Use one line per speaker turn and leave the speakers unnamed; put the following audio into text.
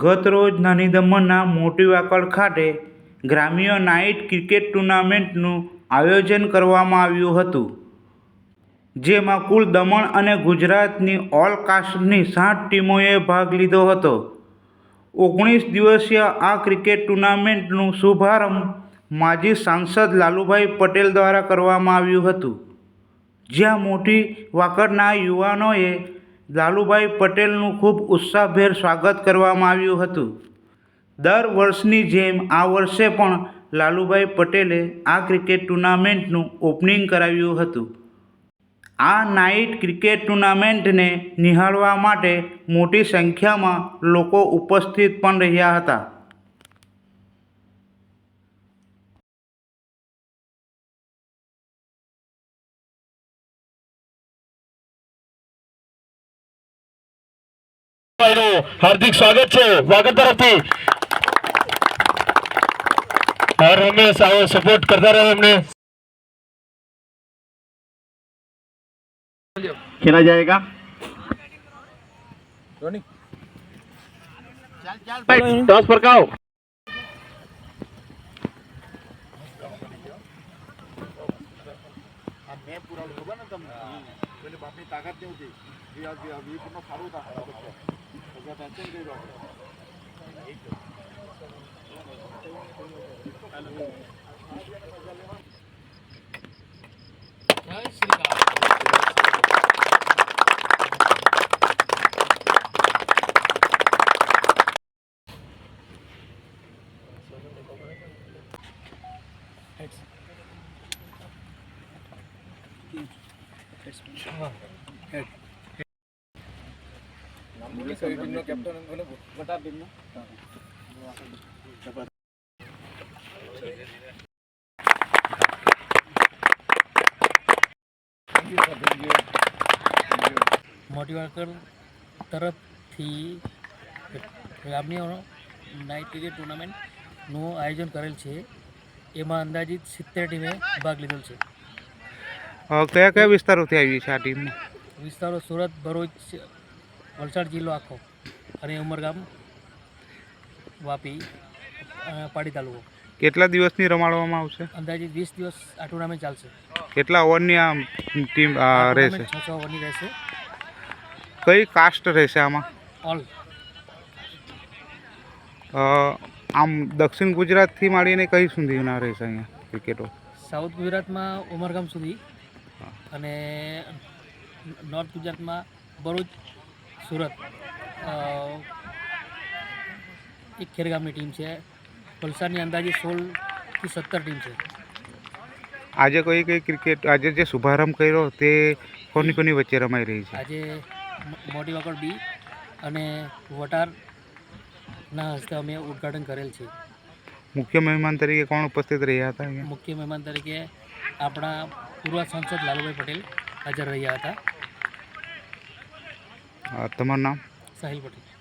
ગત રોજ નાની દમણના મોટી વાકડ ખાતે ગ્રામ્ય નાઇટ ક્રિકેટ ટુર્નામેન્ટનું આયોજન કરવામાં આવ્યું હતું. જેમાં કુલ દમણ અને ગુજરાતની ઓલ કાસ્ટની સાત ટીમોએ ભાગ લીધો હતો. ઓગણીસ દિવસીય આ ક્રિકેટ ટુર્નામેન્ટનું શુભારંભ માજી સાંસદ લાલુભાઈ પટેલ દ્વારા કરવામાં આવ્યું હતું. જ્યાં મોટી વાકડના યુવાનોએ લાલુભાઈ પટેલનું ખૂબ ઉત્સાહભેર સ્વાગત કરવામાં આવ્યું હતું. દર વર્ષની જેમ આ વર્ષે પણ લાલુભાઈ પટેલે આ ક્રિકેટ ટુર્નામેન્ટનું ઓપનિંગ કરાવ્યું હતું. આ નાઇટ ક્રિકેટ ટુર્નામેન્ટને નિહાળવા માટે મોટી સંખ્યામાં લોકો ઉપસ્થિત પણ રહ્યા હતા.
ભાઈનું હાર્દિક સ્વાગત છે વાગડ તરફથી હર હંમેશ આવો સપોર્ટ કરતા રહો અમને खेला जाएगा Thanks. Head.
મોટી કઈ તરફથી ગ્રામ્યનો નાઇટ ક્રિકેટ ટુર્નામેન્ટનું આયોજન કરેલ છે. એમાં અંદાજિત સિત્તેર ટીમે ભાગ લીધો છે.
કયા કયા વિસ્તારોથી આવી છે આ ટીમ
વિસ્તારો સુરત ભરૂચ વલસાડ જિલ્લો આખો અને ઉમરગામ વાપી પાડી તાલુકો.
કેટલા દિવસની રમાડવામાં આવશે?
અંદાજે વીસ દિવસ આ ટુર્નામેન્ટ ચાલશે.
કેટલા ઓવરની આ ટીમ રહેશે?
છ છ ઓવરની રહેશે.
કઈ કાસ્ટ રહેશે આમાં?
ઓલ
આમ દક્ષિણ ગુજરાતથી માંડીને કઈ સુધીના રહેશે અહીંયા ક્રિકેટો?
સાઉથ ગુજરાતમાં ઉમરગામ સુધી અને નોર્થ ગુજરાતમાં ભરૂચ સુરત. એક ખેરગામની ટીમ છે. વલસાડની અંદાજે સોળથી સત્તર ટીમ છે.
આજે કઈ કઈ ક્રિકેટ આજે જે શુભારંભ કર્યો તે કોની કોની વચ્ચે રમાઈ રહી છે?
આજે મોટી વાકડ બી અને વટારના હસ્તે અમે ઉદ્ઘાટન કરેલ છે.
મુખ્ય મહેમાન તરીકે કોણ ઉપસ્થિત રહ્યા હતા
મુખ્ય મહેમાન તરીકે આપણા પૂર્વ સાંસદ લાલુભાઈ પટેલ હાજર રહ્યા હતા.
আর তোমার নাম?
সাহিল পটেল।